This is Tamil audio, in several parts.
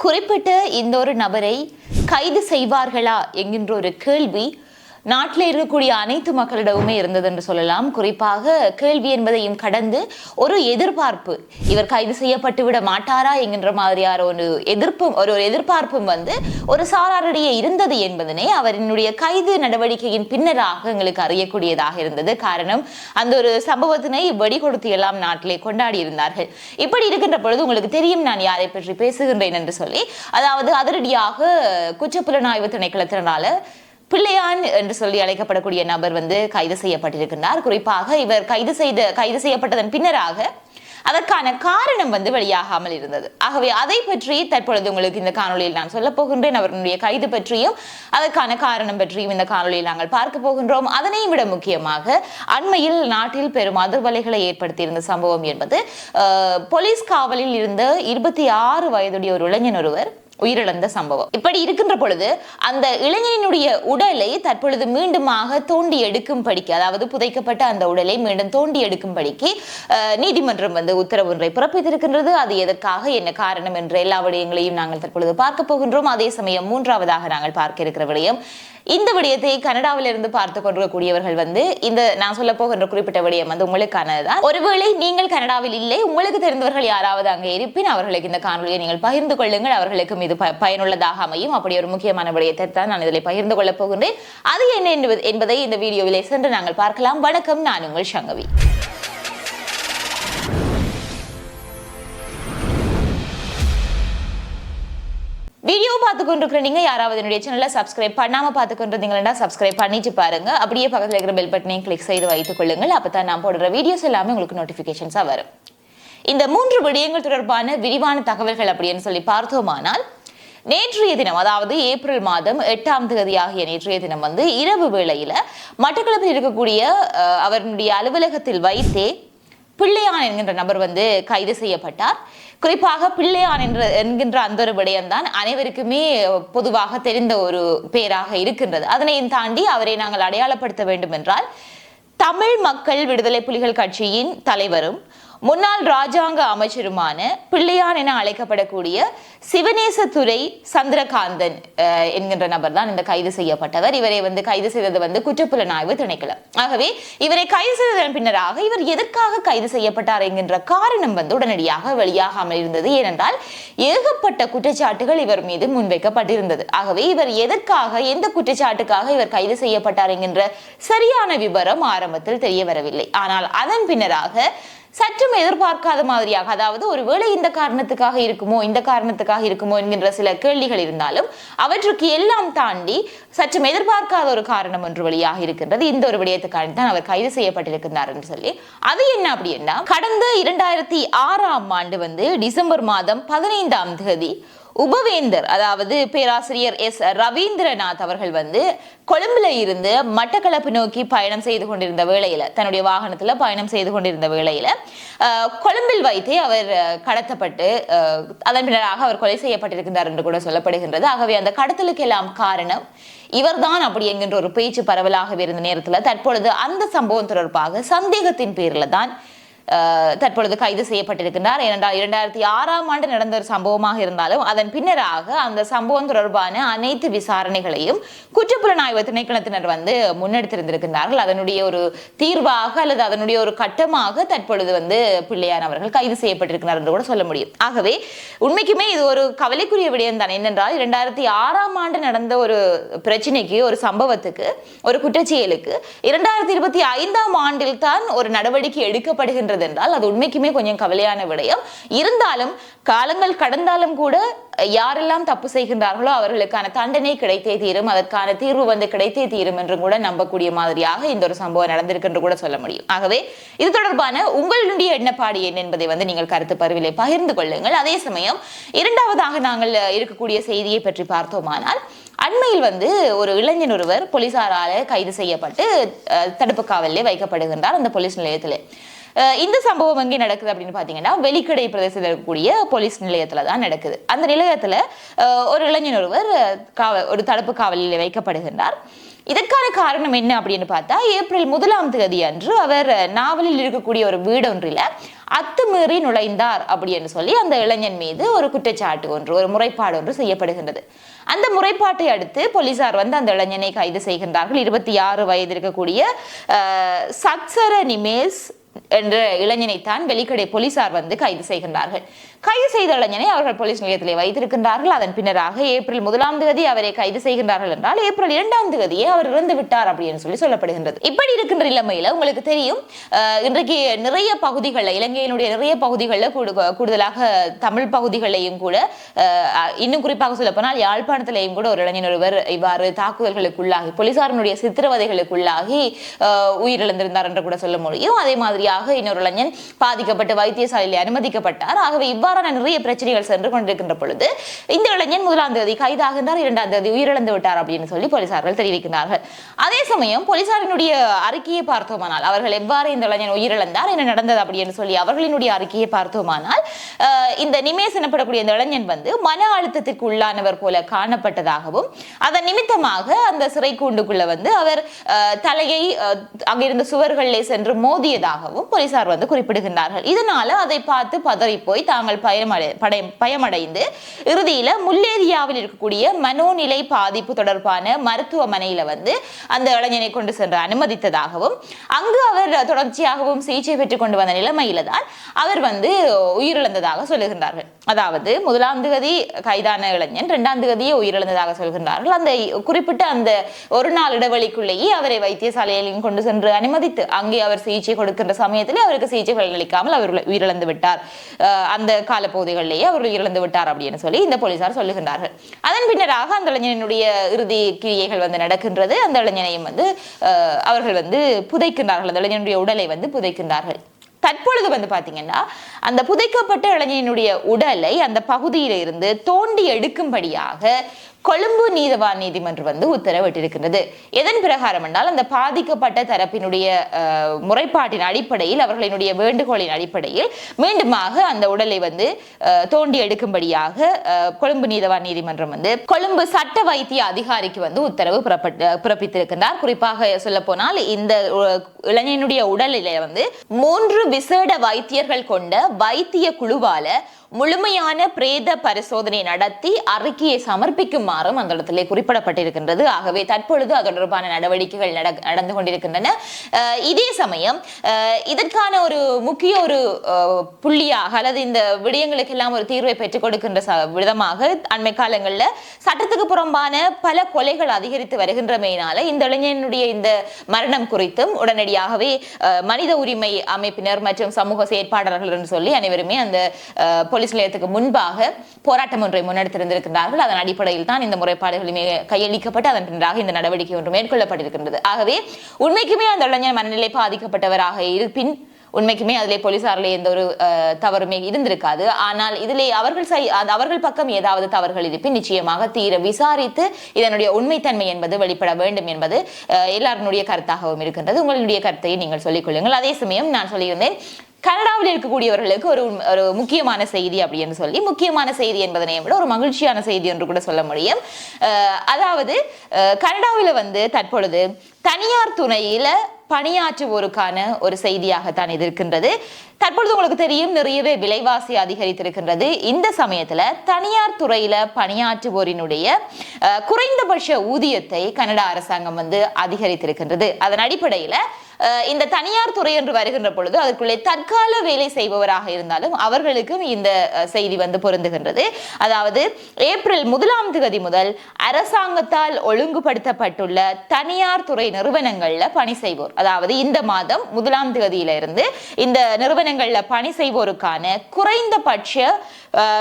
குறிப்பிட்ட இந்த ஒரு நபரை கைது செய்வார்களா என்கின்ற ஒரு கேள்வி நாட்டில் இருக்கக்கூடிய அனைத்து மக்களிடமுமே இருந்தது என்று சொல்லலாம். குறிப்பாக கேள்வி என்பதையும் கடந்து ஒரு எதிர்பார்ப்பு இவர் கைது செய்யப்பட்டு விட மாட்டாரா என்கின்ற மாதிரியான ஒரு எதிர்ப்பும் ஒரு ஒரு எதிர்பார்ப்பும் வந்து ஒரு சாராரிடையே இருந்தது என்பதனை அவரினுடைய கைது நடவடிக்கையின் பின்னராக எங்களுக்கு அறியக்கூடியதாக இருந்தது. காரணம் அந்த ஒரு சம்பவத்தினை வெடி கொடுத்து எல்லாம் நாட்டிலே கொண்டாடி இருந்தார்கள். இப்படி இருக்கின்ற பொழுது உங்களுக்கு தெரியும் நான் யாரை பற்றி பேசுகின்றேன் என்று சொல்லி அதாவது அதிரடியாக குற்றப்புலனாய்வு திணைக்களத்தினால பிள்ளையான் என்று சொல்லி அழைக்கப்படக்கூடிய நபர் வந்து கைது செய்யப்பட்டிருக்கின்றார். குறிப்பாக இவர் கைது செய்த கைது செய்யப்பட்டதன் பின்னராக அதற்கான காரணம் வந்து வெளியாகாமல் இருந்தது. ஆகவே அதை பற்றி தற்பொழுது உங்களுக்கு இந்த காணொலியில் நான் சொல்ல போகின்றேன். அவர்களுடைய கைது பற்றியும் அதற்கான காரணம் பற்றியும் இந்த காணொலியில் நாங்கள் பார்க்க போகின்றோம். அதனையும் விட முக்கியமாக அண்மையில் நாட்டில் பெரும் அதிர்வலைகளை ஏற்படுத்தியிருந்த சம்பவம் என்பது போலீஸ் காவலில் இருந்த இருபத்தி ஆறு வயதுடைய ஒரு இளைஞன் ஒருவர் உயிரிழந்த சம்பவம். இப்படி இருக்கின்ற பொழுது அந்த இளைஞனுடைய உடலை தற்பொழுது மீண்டுமாக தோண்டி எடுக்கும்படிக்கு அதாவது புதைக்கப்பட்ட அந்த உடலை மீண்டும் தோண்டி எடுக்கும்படிக்கு நீதிமன்றம் வந்து உத்தரவு ஒன்றை பிறப்பித்திருக்கின்றது. அது எதற்காக என்ன காரணம் என்ற எல்லா விடயங்களையும் நாங்கள் தற்பொழுது பார்க்க போகின்றோம். அதே சமயம் மூன்றாவதாக நாங்கள் பார்க்க இருக்கிற விடயம் இந்த விடயத்தை கனடாவிலிருந்து பார்த்து கொண்டிருக்கக்கூடியவர்கள் வந்து இந்த நான் சொல்ல போகின்ற குறிப்பிட்ட விடயம் வந்து உங்களுக்கானதுதான். ஒருவேளை நீங்கள் கனடாவில் இல்லை உங்களுக்கு தெரிந்தவர்கள் யாராவது அங்கே இருப்பின் அவர்களுக்கு இந்த காணொலியை நீங்கள் பகிர்ந்து கொள்ளுங்கள். அவர்களுக்கு இது பயனுள்ளதாக அமையும். அப்படி ஒரு முக்கியமான விடயத்தை தான் நான் இதில் பகிர்ந்து கொள்ளப் போகின்றேன். அது என்ன என்பதை இந்த வீடியோவிலே சென்று நாங்கள் பார்க்கலாம். வணக்கம் நான் உங்கள் சங்கவி. வீடியோ பார்த்து கொண்டிருக்கிற நீங்க யாராவது என்னுடைய சேனலை சப்ஸ்கிரைப் பண்ணாம பார்த்து கொண்டிருந்தீங்கன்னா சப்ஸ்கிரைப் பண்ணிட்டு பாருங்க. அப்படியே பக்கத்துல இருக்கிற பெல் பட்டனையும் கிளிக் செய்து வைத்துக் கொள்ளுங்கள். அப்பதான் நான் போடுற வீடியோஸ் எல்லாமே உங்களுக்கு நோட்டிபிகேஷன்ஸா வரும். இந்த மூன்று விடயங்கள் தொடர்பான விரிவான தகவல்கள் அப்படின்னு சொல்லி பார்த்தோமானால் நேற்றைய தினம் அதாவது ஏப்ரல் மாதம் எட்டாம் தேதி ஆகிய நேற்றைய தினம் வந்து இரவு வேளையில மட்டக்களப்பில் இருக்கக்கூடிய அவருடைய அலுவலகத்தில் வைத்தே பிள்ளையான் என்கின்ற நபர் வந்து கைது செய்யப்பட்டார். குறிப்பாக பிள்ளையான் என்ற என்கின்ற அந்த ஒரு விடயம்தான் அனைவருக்குமே பொதுவாக தெரிந்த ஒரு பெயராக இருக்கின்றது. அதனையும் தாண்டி அவரை நாங்கள் அடையாளப்படுத்த வேண்டும் என்றால் தமிழ் மக்கள் விடுதலை புலிகள் கட்சியின் தலைவரும் முன்னாள் ராஜாங்க அமைச்சருமான பிள்ளையான் என அழைக்கப்படக்கூடிய சிவநேசத்துறை சந்திரகாந்தன் என்கின்ற நபர் தான் இந்த கைது செய்யப்பட்டவர். இவரை வந்து கைது செய்தது வந்து குற்றப்புலனாய்வு திணைக்களம். ஆகவே இவரை கைது செய்ததன் பின்னராக இவர் எதற்காக கைது செய்யப்பட்டார் என்கின்ற காரணம் வந்து உடனடியாக வெளியாகாமல் இருந்தது. ஏனென்றால் ஏகப்பட்ட குற்றச்சாட்டுகள் இவர் மீது முன்வைக்கப்பட்டிருந்தது. ஆகவே இவர் எதற்காக எந்த குற்றச்சாட்டுக்காக இவர் கைது செய்யப்பட்டார் என்கின்ற சரியான விவரம் ஆரம்பத்தில் தெரிய வரவில்லை ஆனால் அதன் பின்னராக சற்றும் எதிர்பார்க்காத மாதிரியாக அதாவது ஒருவேளை இந்த காரணத்துக்காக இருக்குமோ இந்த காரணத்துக்காக இருக்குமோ என்கின்ற சில கேள்விகள் இருந்தாலும் அவற்றுக்கு எல்லாம் தாண்டி சற்றும் எதிர்பார்க்காத ஒரு காரணம் ஒன்று வழியாக இருக்கின்றது. இந்த ஒரு விடயத்துக்காக தான் அவர் கைது செய்யப்பட்டிருக்கிறார் என்று சொல்லி. அது என்ன அப்படின்னா கடந்த இரண்டாயிரத்தி ஆறாம் ஆண்டு வந்து டிசம்பர் மாதம் பதினைந்தாம் தேதி உபவேந்தர் அதாவது பேராசிரியர் எஸ். ரவீந்திரநாத் அவர்கள் வந்து கொழும்புல இருந்து மட்டக்களப்பு நோக்கி பயணம் செய்து கொண்டிருந்த வேளையில தன்னுடைய வாகனத்துல பயணம் செய்து கொண்டிருந்த வேளையில அஹ், கொழும்பில் வைத்தே அவர் கடத்தப்பட்டு அஹ், அதன் பின்னராக அவர் கொலை செய்யப்பட்டிருக்கின்றார் என்று கூட சொல்லப்படுகின்றது. ஆகவே அந்த கடத்தலுக்கு எல்லாம் காரணம் இவர்தான் அப்படி என்கின்ற ஒரு பேச்சு பரவலாகவே இருந்த நேரத்துல தற்பொழுது அந்த சம்பவம் தொடர்பாக சந்தேகத்தின் பேர்ல தான் தற்பொழுது கைது செய்யப்பட்டிருக்கின்றார். ஏனென்றால் இரண்டாயிரத்தி ஆறாம் ஆண்டு நடந்த ஒரு சம்பவமாக இருந்தாலும் அதன் பின்னராக அந்த சம்பவம் தொடர்பான அனைத்து விசாரணைகளையும் குற்றப்புலனாய்வு திணைக்களத்தினர் வந்து முன்னெடுத்திருந்திருக்கின்றார்கள். அதனுடைய ஒரு தீர்வாக அல்லது அதனுடைய ஒரு கட்டமாக தற்பொழுது வந்து பிள்ளையான் அவர்கள் கைது செய்யப்பட்டிருக்கிறார் என்று கூட சொல்ல முடியும். ஆகவே உண்மைக்குமே இது ஒரு கவலைக்குரிய விடயம் தான். என்னென்றால் இரண்டாயிரத்தி ஆறாம் ஆண்டு நடந்த ஒரு பிரச்சனைக்கு ஒரு சம்பவத்துக்கு ஒரு குற்றச்செயலுக்கு இரண்டாயிரத்தி இருபத்தி ஐந்தாம் ஆண்டில் தான் ஒரு நடவடிக்கை எடுக்கப்படுகின்றது இருக்கிறது என்றால் அது உண்மைக்குமே கொஞ்சம் கவலையான விடயம். இருந்தாலும் காலங்கள் கடந்தாலும் கூட யாரெல்லாம் தப்பு செய்கின்றார்களோ அவர்களுக்கான தண்டனை கிடைத்தே தீரும் அதற்கான தீர்வு வந்து கிடைத்தே தீரும் என்று கூட நம்பக்கூடிய மாதிரியாக இந்த ஒரு சம்பவம் நடந்திருக்கு என்று கூட சொல்ல முடியும். ஆகவே இது தொடர்பான உங்களுடைய எண்ணப்பாடு என்ன என்பதை வந்து நீங்கள் கருத்து பருவிலே பகிர்ந்து கொள்ளுங்கள். அதே சமயம் இரண்டாவதாக நாங்கள் இருக்கக்கூடிய செய்தியை பற்றி பார்த்தோமானால் அண்மையில் வந்து ஒரு இளைஞன் ஒருவர் போலீசாரால கைது செய்யப்பட்டு தடுப்பு காவலிலே வைக்கப்படுகின்றார் அந்த போலீஸ் நிலையத்தில். இந்த சம்பவம் எங்கே நடக்குது அப்படின்னு பார்த்தீங்கன்னா வெளிக்கடை பிரதேசத்தில் இருக்கக்கூடிய போலீஸ் நிலையத்தில் தான் நடக்குது. அந்த நிலையத்தில் ஒரு இளைஞன் ஒருவர் காவல் ஒரு தடுப்பு காவலில் வைக்கப்படுகின்றார். இதற்கான காரணம் என்ன அப்படின்னு பார்த்தா ஏப்ரல் முதலாம் தேதி அன்று அவர் நாவலில் இருக்கக்கூடிய ஒரு வீடொன்றில் அத்துமீறி நுழைந்தார் அப்படின்னு சொல்லி அந்த இளைஞன் மீது ஒரு குற்றச்சாட்டு ஒன்று ஒரு முறைப்பாடு ஒன்று செய்யப்படுகின்றது. அந்த முறைப்பாட்டை அடுத்து போலீசார் வந்து அந்த இளைஞனை கைது செய்கின்றார்கள். இருபத்தி ஆறு வயது இருக்கக்கூடிய சக்சர சத்சர நிமேஸ் என்ற இளைஞனைத்தான் வெளிக்கடை போலீசார் வந்து கைது செய்கின்றார்கள். கைது செய்த இளைஞனை அவர்கள் போலீஸ் நிலையத்திலே வைத்திருக்கின்றார்கள். அதன் பின்னராக ஏப்ரல் முதலாம் தேதி அவரை கைது செய்கின்றார்கள் என்றால் ஏப்ரல் இரண்டாம் தேதியே அவர் இறந்து விட்டார் அப்படின்னு சொல்லி சொல்லப்படுகின்றது. இப்படி இருக்கின்ற நிலைமையில உங்களுக்கு தெரியும் இன்றைக்கு நிறைய பகுதிகளில் இலங்கையினுடைய நிறைய பகுதிகளில் கூடு- கூடுதலாக தமிழ் பகுதிகளையும் கூட இன்னும் குறிப்பாக சொல்ல போனால் யாழ்ப்பாணத்திலேயும் கூட ஒரு இளைஞர் ஒருவர் இவ்வாறு தாக்குதல்களுக்குள்ளாகி போலீசாரனுடைய சித்திரவதைகளுக்குள்ளாகி அஹ், உயிரிழந்திருந்தார் என்று கூட சொல்ல முடியும். அதே மாதிரியாக இன்னொரு இளைஞன் பாதிக்கப்பட்டு வைத்தியசாலையில் அனுமதிக்கப்பட்டார். ஆகவே இவ்வாறான நிறைய பிரச்சனைகள் சென்று கொண்டிருக்கின்ற பொழுது இந்த இளைஞன் முதலாம் தேதி கைதாகின்றார் இரண்டாம் தேதி உயிரிழந்து விட்டார் அப்படின்னு சொல்லி போலீசார்கள் தெரிவிக்கிறார்கள் அதே சமயம் போலீசாரினுடைய அறிக்கையை பார்த்தோமானால் அவர்கள் எவ்வாறு இந்த இளைஞன் உயிரிழந்தார் என்ன நடந்தது அப்படின்னு சொல்லி அவர்களினுடைய அறிக்கையை பார்த்தோமானால் இந்த நிமேஷ் எனப்படக்கூடிய இந்த இளைஞன் வந்து மன அழுத்தத்திற்கு உள்ளானவர் போல காணப்பட்டதாகவும் அதன் நிமித்தமாக அந்த சிறை கூண்டுக்குள்ள வந்து அவர் தலையை அங்கிருந்த சுவர்களிலே சென்று மோதியதாகவும் போலீசார் வந்து குறிப்பிடுகின்றார்கள். இதனால அதை பார்த்து பதறி போய் தாங்கள் பயமடை படை- பயமடைந்து இறுதியில முல்லேரியாவில் இருக்கக்கூடிய மனோநிலை பாதிப்பு தொடர்பான மருத்துவமனையில வந்து அந்த இளைஞனை கொண்டு சென்று அனுமதித்ததாகவும் அங்கு அவர் தொடர்ச்சியாகவும் சிகிச்சை பெற்றுக் கொண்டு வந்த நிலைமையில தான் அவர் வந்து உயிரிழந்ததாக சொல்லுகின்றார்கள். அதாவது முதலாம் தேதி கைதான இளைஞன் இரண்டாம் தேதியே உயிரிழந்ததாக சொல்கின்றார்கள். அந்த குறிப்பிட்ட அந்த ஒரு நாள் இடைவெளிக்குள்ளேயே அவரை வைத்தியசாலையிலும் கொண்டு சென்று அனுமதித்து அங்கே அவர் சிகிச்சை கொடுக்கின்ற சமயத்தில் அவருக்கு சிகிச்சை பலனளிக்காமல் அவர் உயிரிழந்து விட்டார். அந்த அந்த காலப்பகுதிகளிலேயே அவர்கள் இறந்து விட்டார் அப்படின்னு சொல்லி இந்த போலீசார் சொல்லுகின்றார்கள். அதன் பின்னராக அந்த இளைஞனுடைய இறுதி கிரியைகள் வந்து நடக்கின்றது. அந்த இளைஞனையும் வந்து அவர்கள் வந்து புதைக்கின்றார்கள். அந்த இளைஞனுடைய உடலை வந்து புதைக்கின்றார்கள். தற்பொழுது வந்து பாத்தீங்கன்னா அந்த புதைக்கப்பட்ட இளைஞனுடைய உடலை அந்த பகுதியில இருந்து தோண்டி எடுக்கும்படியாக கொழும்பு நீதவான் நீதிமன்றம் வந்து உத்தரவிட்டிருக்கின்றது. எதன் பிரகாரம் என்றால் அந்த பாதிக்கப்பட்ட தரப்பினுடைய முறைப்பாட்டின் அடிப்படையில் அவர்களினுடைய வேண்டுகோளின் அடிப்படையில் மீண்டுமாக அந்த உடலை வந்து அஹ், தோண்டி எடுக்கும்படியாக அஹ், கொழும்பு நீதவான் நீதிமன்றம் வந்து கொழும்பு சட்ட வைத்திய அதிகாரிக்கு வந்து உத்தரவு புறப்பட்டு பிறப்பித்திருக்கின்றார். குறிப்பாக சொல்ல போனால் இந்த இளைஞனுடைய உடலில வந்து மூன்று விசேட வைத்தியர்கள் கொண்ட வைத்திய குழுவால முழுமையான பிரேத பரிசோதனை நடத்தி அறிக்கையை சமர்ப்பிக்குமாறும் அந்த இடத்திலே குறிப்பிடப்பட்டிருக்கின்றது. ஆகவே தற்பொழுது அது தொடர்பான நடவடிக்கைகள் நடந்து கொண்டிருக்கின்றன. இதே சமயம் இதற்கான ஒரு முக்கிய ஒரு புள்ளியாக அல்லது இந்த விடயங்களுக்கெல்லாம் ஒரு தீர்வை பெற்றுக் கொடுக்கின்ற விதமாக அண்மை காலங்களில் சட்டத்துக்கு புறம்பான பல கொலைகள் அதிகரித்து வருகின்றமையினால இந்த இளைஞனுடைய இந்த மரணம் குறித்தும் உடனடியாகவே மனித உரிமை அமைப்பினர் மற்றும் சமூக செயற்பாளர்கள் என்று சொல்லி அனைவருமே அந்த போலீஸ் நிலையத்துக்கு முன்பாக போராட்டம் ஒன்றை முன்னெடுத்திருந்திருக்கிறார்கள் அதன் அடிப்படையில் தான் இந்த முறைப்பாடுகளுமே கையளிக்கப்பட்டு அதன் பின்னராக இந்த நடவடிக்கை ஒன்று மேற்கொள்ளப்பட்டிருக்கின்றது. ஆகவே உண்மைக்குமே அந்த இளைஞர் மனநிலை பாதிக்கப்பட்டவராக இருப்பின் உண்மைக்குமே அதிலே போலீசாரிலே எந்த ஒரு தவறுமே இருந்திருக்காது. ஆனால் இதிலே அவர்கள் செய் அவர்கள் பக்கம் ஏதாவது தவறுகள் இருப்பின் நிச்சயமாக தீர விசாரித்து இதனுடைய உண்மைத்தன்மை என்பது வெளிப்பட வேண்டும் என்பது எல்லாருடைய கருத்தாகவும் இருக்கின்றது. உங்களுடைய கருத்தையும் நீங்கள் சொல்லிக் கொள்ளுங்கள். அதே சமயம் நான் சொல்லியிருந்தேன் கனடாவில் இருக்கக்கூடியவர்களுக்கு ஒரு ஒரு முக்கியமான செய்தி அப்படின்னு சொல்லி முக்கியமான செய்தி என்பதனை விட ஒரு மகிழ்ச்சியான செய்தி என்று கூட சொல்ல முடியும். அஹ், அதாவது கனடாவில் வந்து தற்பொழுது தனியார் துணையில பணியாற்றுவோருக்கான ஒரு செய்தியாகத்தான் இது இருக்கின்றது. தற்பொழுது உங்களுக்கு தெரியும் நிறையவே விலைவாசி அதிகரித்திருக்கின்றது. இந்த சமயத்துல தனியார் துறையில பணியாற்றுவோரினுடைய குறைந்தபட்ச ஊதியத்தை கனடா அரசாங்கம் வந்து அதிகரித்திருக்கின்றது. அதன் அடிப்படையில இந்த தனியார் துறை என்று வருகின்ற பொழுது அதற்குள்ளே தற்கால வேலை செய்பவராக இருந்தாலும் அவர்களுக்கும் இந்த செய்தி வந்து பொருந்துகின்றது. அதாவது ஏப்ரல் முதலாம் தேதி முதல் அரசாங்கத்தால் ஒழுங்குபடுத்தப்பட்டுள்ள தனியார் துறை நிறுவனங்கள்ல பணி செய்வோர். அதாவது இந்த மாதம் முதலாம் தேதியிலிருந்து இருந்து இந்த நிறுவனங்களில் பணி செய்வோருக்கான குறைந்தபட்ச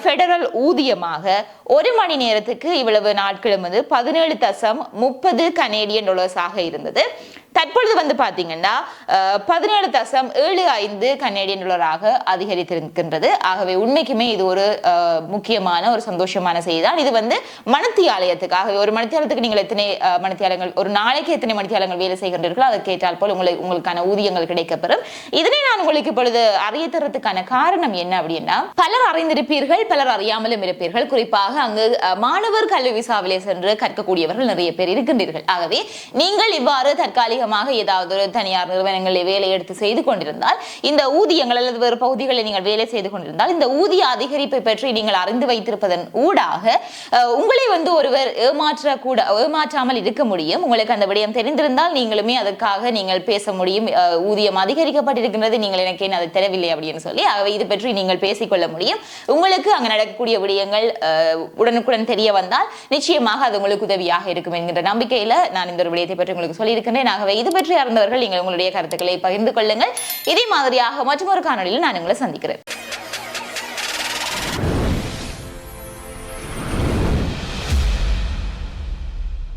ஃபெடரல் ஊதியமாக ஒரு மணி நேரத்துக்கு இவ்வளவு நாட்களும் வந்து பதினேழு தசம் முப்பது கனேடியன் டாலர்ஸாக இருந்தது. தற்பொழுது வந்து பாத்தீங்கன்னா பதினேழு தசம் ஏழு ஐந்து கனேடியன் டாலராக அதிகரித்திருக்கின்றது. ஆகவே உண்மைக்குமே இது ஒரு முக்கியமான ஒரு சந்தோஷமான செய்தி தான் இது வந்து மணத்தியாலயத்துக்கு ஆகவே ஒரு மணத்தியாலயத்துக்கு நீங்கள் எத்தனை அஹ், ஒரு நாளைக்கு எத்தனை மணித்தியாலங்கள் வேலை செய்கின்றீர்களோ அதை கேட்டால் போல் உங்களை உங்களுக்கான ஊதியங்கள் கிடைக்கப்பெறும். இதனை நான் உங்களுக்கு இப்பொழுது அறிய தரத்துக்கான காரணம் என்ன அப்படின்னா பலர் அறிந்திருப்பீர்கள் பலர் அறியாமலும் இருப்பீர்கள். குறிப்பாக அங்கு அஹ், மாணவர் கல்வி விசாவிலே சென்று கற்கக்கூடியவர்கள் நிறைய பேர் இருக்கின்றீர்கள். ஆகவே நீங்கள் இவ்வாறு தற்காலிக அதிகமாக ஏதாவது ஒரு தனியார் நிறுவனங்களில் வேலை எடுத்து செய்து கொண்டிருந்தால் இந்த ஊதியங்கள் அல்லது வேறு பகுதிகளில் நீங்கள் வேலை செய்து கொண்டிருந்தால் இந்த ஊதிய அதிகரிப்பை பற்றி நீங்கள் அறிந்து வைத்திருப்பதன் ஊடாக உங்களை வந்து ஒருவர் ஏமாற்றக்கூட ஏமாற்றாமல் இருக்க முடியும். உங்களுக்கு அந்த விடயம் தெரிந்திருந்தால் நீங்களுமே அதற்காக நீங்கள் பேச முடியும். ஊதியம் அதிகரிக்கப்பட்டிருக்கின்றது நீங்கள் எனக்கு ஏன் அதை தெரியவில்லை அப்படின்னு சொல்லி அவை இது பற்றி நீங்கள் பேசிக்கொள்ள முடியும். உங்களுக்கு அங்கு நடக்கக்கூடிய விடயங்கள் உடனுக்குடன் தெரிய வந்தால் நிச்சயமாக அது உங்களுக்கு உதவியாக இருக்கும் என்கின்ற நம்பிக்கையில நான் இந்த ஒரு விடயத்தை பற்றி உங்களுக்கு சொல்லியிருக்கின்றேன். ஆகவே இது பற்றி அறிந்தவர்கள் நீங்கள் உங்களுடைய கருத்துக்களை பகிர்ந்து கொள்ளுங்கள். இதே மாதிரியாக மற்றொரு காணொலியில் நான் உங்களை சந்திக்கிறேன்.